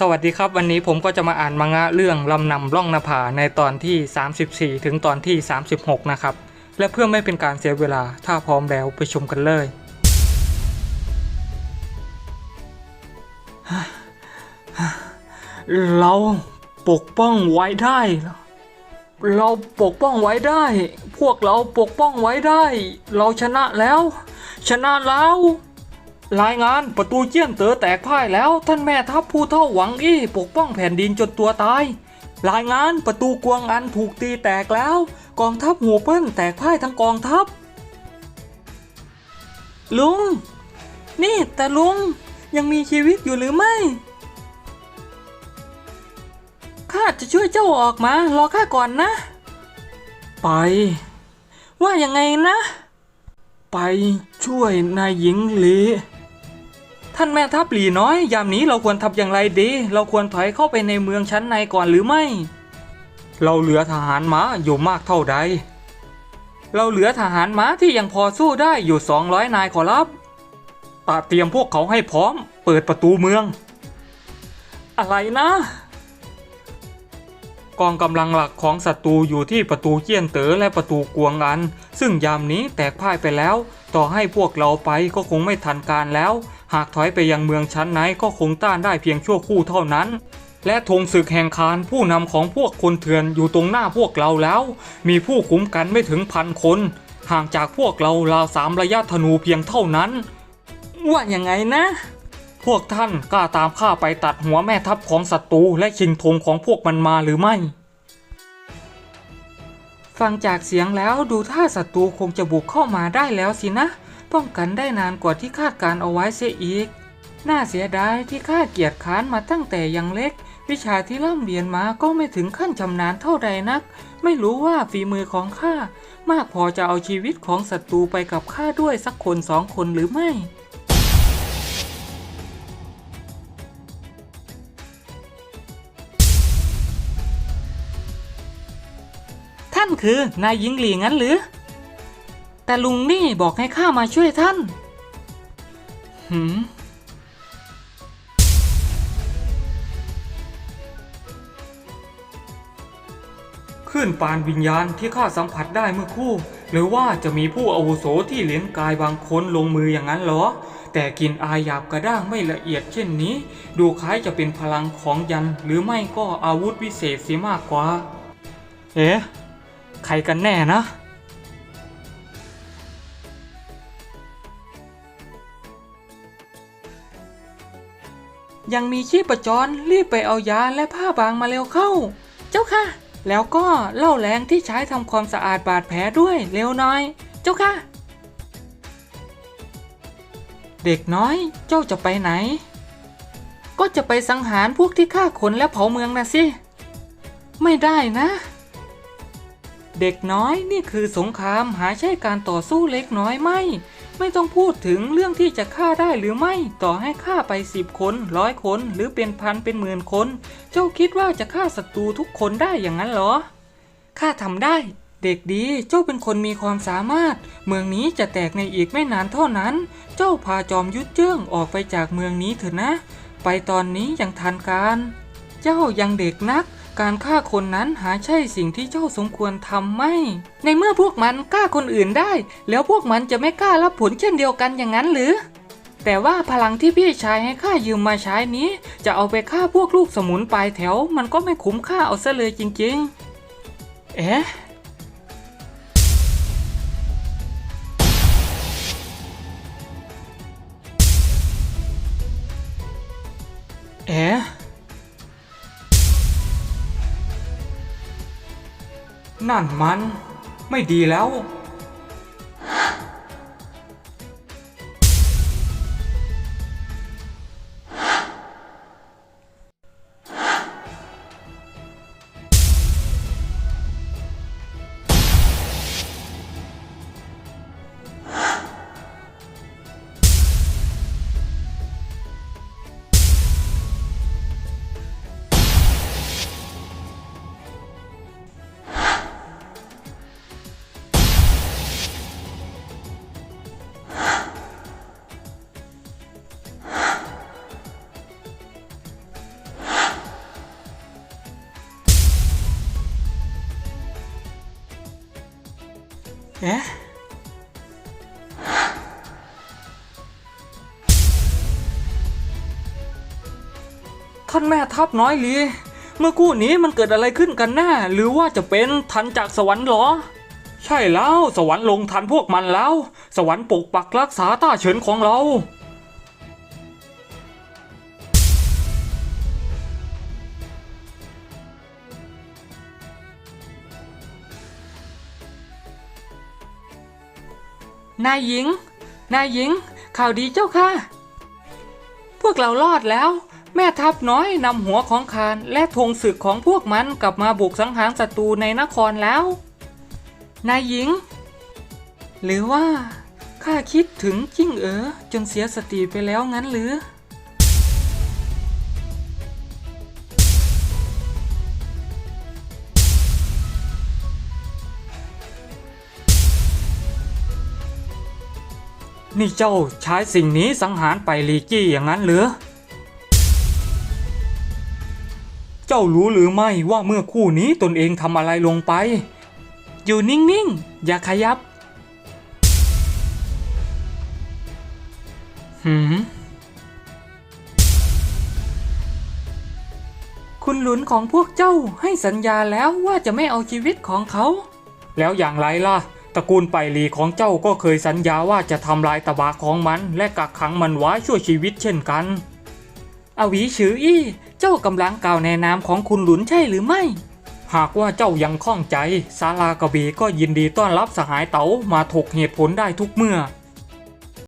สวัสดีครับวันนี้ผมก็จะมาอ่านมังงะเรื่องลำนำล่องนภาในตอนที่ 34 ถึงตอนที่ 36 นะครับ และเพื่อไม่เป็นการเสียเวลาถ้าพร้อมแล้วไปชมกันเลยเราปกป้องไว้ได้ เราปกป้องไว้ได้ พวกเราปกป้องไว้ได้ เราชนะแล้ว ชนะแล้ว รายงานประตูเจี้ยนเต๋อแตกพ่ายแล้วท่านแม่ทัพผู้เท่าหวังอี้ปกป้องแผ่นดินจนตัวตาย รายงานประตูกวงอันถูกตีแตกแล้ว กองทัพหูเปิ้ลแตกพ่ายทั้งกองทัพ ลุง นี่แต่ลุงยังมีชีวิตอยู่หรือไม่ ข้าจะช่วยเจ้าออกมารอข้าก่อนนะ ไป ว่ายังไงนะ ไปช่วยนายหญิงหลี ท่านแม่ทัพหลีน้อย ยามนี้เราควรทำอย่างไรดี เราควรถอยเข้าไปในเมืองชั้นในก่อนหรือไม่ เราเหลือทหารม้าอยู่มากเท่าใด เราเหลือทหารม้าที่ยังพอสู้ได้อยู่ 200 นายขอรับตาเตรียมพวกเขาให้พร้อม เปิดประตูเมือง อะไรนะ กองกำลังหลักของศัตรูอยู่ที่ประตูเจี้ยนเต๋อและประตูกวงอัน ซึ่งยามนี้แตกพ่ายไปแล้ว ต่อให้พวกเราไปก็คงไม่ทันการแล้ว หากถอยไปยังเมืองชั้นไหนก็คงต้านได้เพียงชั่วครู่เท่านั้น และธงศึกแห่งคารผู้นำของพวกคนเถื่อนอยู่ตรงหน้าพวกเราแล้ว มีผู้คุ้มกันไม่ถึงพันคน ห่างจากพวกเราราวสามระยะธนูเพียงเท่านั้น ว่าอย่างไงนะ พวกท่านกล้าตามข้าไปตัดหัวแม่ทัพของศัตรูและชิงธงของพวกมันมาหรือไม่ฟังจากเสียงแล้วดูท่าศัตรูคงจะบุกเข้ามาได้แล้วสินะ ป้องกันได้นานกว่าที่คาดการเอาไว้เสียอีก น่าเสียดายที่ข้าเกียจค้านมาตั้งแต่ยังเล็ก วิชาที่ร่ำเรียนมาก็ไม่ถึงขั้นชำนาญเท่าใดนัก ไม่รู้ว่าฝีมือของข้ามากพอจะเอาชีวิตของศัตรูไปกับข้าด้วยสักคนสองคนหรือไม่ท่านคือ นายหญิงหลีงั้นหรือ แต่ลุงนี่บอกให้ข้ามาช่วยท่าน หืม ขึ้นปานวิญญาณที่ข้าสัมผัสได้เมื่อคู่ หรือว่าจะมีผู้อาวุโสที่เลี้ยงกายบางคนลงมืออย่างนั้นหรอ แต่กลินอายหยาบกระด้างไม่ละเอียดเช่นนี้ ดูคล้ายจะเป็นพลังของยันหรือไม่ก็อาวุธวิเศษเสียมากกว่า เอ๊ะ ใครกันแน่นะ ยังมีชีพจรรีบไปเอายาและผ้าบางมาเร็วเข้า เจ้าค่ะ แล้วก็เล้าแรงที่ใช้ทำความสะอาดบาดแผลด้วยเร็วหน่อย เจ้าค่ะ เด็กน้อยเจ้าจะไปไหน ก็จะไปสังหารพวกที่ฆ่าคนและเผาเมืองนะสิ ไม่ได้นะ เด็กน้อยนี่คือสงครามหาใช่การต่อสู้เล็กน้อยไม่ ไม่ต้องพูดถึงเรื่องที่จะฆ่าได้หรือไม่ ต่อให้ฆ่าไปสิบคนร้อยคนหรือเป็นพันเป็นหมื่นคน เจ้าคิดว่าจะฆ่าศัตรูทุกคนได้อย่างนั้นเหรอ ข้าทำได้ เด็กดีเจ้าเป็นคนมีความสามารถ เมืองนี้จะแตกในอีกไม่นานเท่านั้น เจ้าพาจอมยุทธเจื้องออกไปจากเมืองนี้เถอะนะ ไปตอนนี้ยังทันการ เจ้ายังเด็กนัก การฆ่าคนนั้นหาใช่สิ่งที่เจ้าสมควรทำไม่ ในเมื่อพวกมันฆ่าคนอื่นได้ แล้วพวกมันจะไม่กล้ารับผลเช่นเดียวกันอย่างนั้นหรือ แต่ว่าพลังที่พี่ชายให้ข้ายืมมาใช้นี้ จะเอาไปฆ่าพวกลูกสมุนปลายแถว มันก็ไม่คุ้มค่าเอาซะเลยจริงๆ เอ๊ะเอ๊ะ นั่นมัน ไม่ดีแล้ว อ๊ะท่านแม่ทัพน้อยลี เมื่อกู้นี้มันเกิดอะไรขึ้นกันแน่หรือว่าจะเป็นทันจากสวรรค์หรอ ใช่แล้วสวรรค์ลงทันพวกมันแล้ว สวรรค์ปกปักรักษาต้าเฉินของเรา นายหญิง นายหญิง ข่าวดีเจ้าค่ะ พวกเรารอดแล้ว แม่ทัพน้อยนำหัวของคานและธงศึกของพวกมันกลับมาบุกสังหารศัตรูในนครแล้ว นายหญิง หรือว่าข้าคิดถึงจิ้งเอ๋อจนเสียสติไปแล้วงั้นหรือ นี่เจ้าใช้สิ่งนี้สังหารไปลีจี้อย่างนั้นหรือ เจ้ารู้หรือไม่ว่าเมื่อคู่นี้ตนเองทำอะไรลงไป อยู่นิ่งๆ อย่าขยับ หืม คุณหลุนของพวกเจ้าให้สัญญาแล้วว่าจะไม่เอาชีวิตของเขา แล้วอย่างไรล่ะ ตระกูลไปหลีของเจ้าก็เคยสัญญาว่าจะทำลายตบะของมัน และกักขังมันไว้ชั่วชีวิตเช่นกัน อวีชืออี้เจ้ากำลังกล่าวในนามของคุณหลุนใช่หรือไม่ หากว่าเจ้ายังข้องใจซาลากระบีก็ยินดีต้อนรับสหายเต๋ามาถกเหตุผลได้ทุกเมื่อ